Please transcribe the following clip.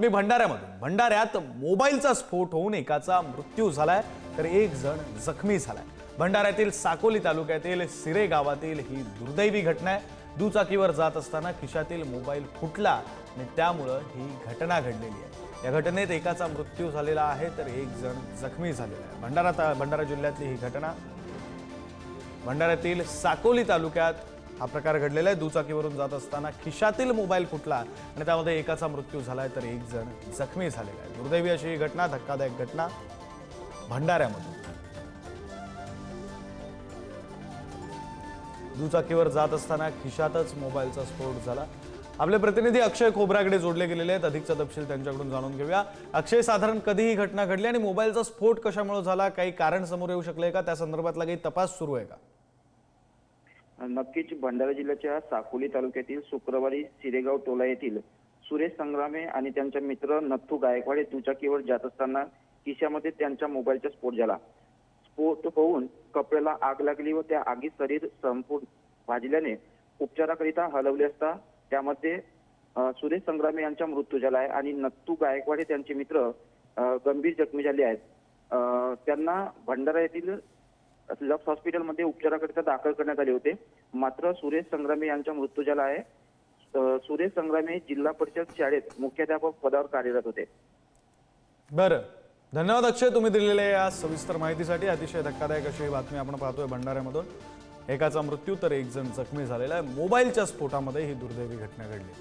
बातमी भंडाऱ्यामधून. भंडाऱ्यात मोबाईलचा स्फोट होऊन एकाचा मृत्यू झालाय तर एक जण जखमी झालाय. भंडाऱ्यातील साकोली तालुक्यातील सिरे गावातील ही दुर्दैवी घटना आहे. दुचाकीवर जात असताना खिशातील मोबाईल फुटला आणि त्यामुळं ही घटना घडलेली आहे. या घटनेत एकाचा मृत्यू झालेला आहे तर एक जण जखमी झालेला आहे. भंडारा भंडारा जिल्ह्यातली ही घटना. भंडाऱ्यातील साकोली तालुक्यात हा प्रकार घडलेला आहे. दुचाकीवरून जात असताना खिशातील मोबाईल फुटला आणि त्यामध्ये एकाचा मृत्यू झाला आहे तर एक जण जखमी झालेला आहे. दुर्दैवी अशी ही घटना धक्कादायक घटना भंडाऱ्यामध्ये दुचाकीवर जात असताना खिशातच मोबाईलचा स्फोट झाला. आपले प्रतिनिधी अक्षय खोबराकडे जोडले गेलेले आहेत. अधिकचा तपशील त्यांच्याकडून जाणून घेऊया. अक्षय साधारण कधी ही घटना घडली आणि मोबाईलचा स्फोट कशामुळे झाला? काही कारण समोर येऊ शकले का? त्या संदर्भातला काही तपास सुरू आहे का? नक्कीच भंडारा जिल्ह्याच्या साकोली तालुक्यातील शुक्रवारी सिरेगाव टोला येथील सुरेश संग्रामे आणि त्यांचा मित्र नथू गायकवाड हे दुचाकीवर जात असताना खिशामध्ये त्यांच्या मोबाईलचा स्फोट झाला. स्फोट होऊन कपड्याला आग लागली व त्या आगीत शरीर संपूर्ण भाजल्याने उपचाराकरिता हलवले असता त्यामध्ये सुरेश संग्रामे यांचा मृत्यू झाला आहे आणि नत्तू गायकवाड हे त्यांचे मित्र गंभीर जखमी झाले आहेत. त्यांना भंडारा येथील लक्स हॉस्पिटलमध्ये उपचाराकरिता दाखल करण्यात आले होते. मात्र सुरेश संग्रामे यांचा मृत्यू झाला आहे सुरेश संग्रामे जिल्हा परिषद शाळेत मुख्याध्यापक पदावर कार्यरत होते. बरं. धन्यवाद अक्षय तुम्ही दिलेल्या या सविस्तर माहितीसाठी. अतिशय धक्कादायक अशी बातमी आपण पाहतोय भंडाऱ्यामधून. एकाचा मृत्यू तर एक जण जखमी झालेला आहे. मोबाईलच्या स्फोटामध्ये ही दुर्दैवी घटना घडली.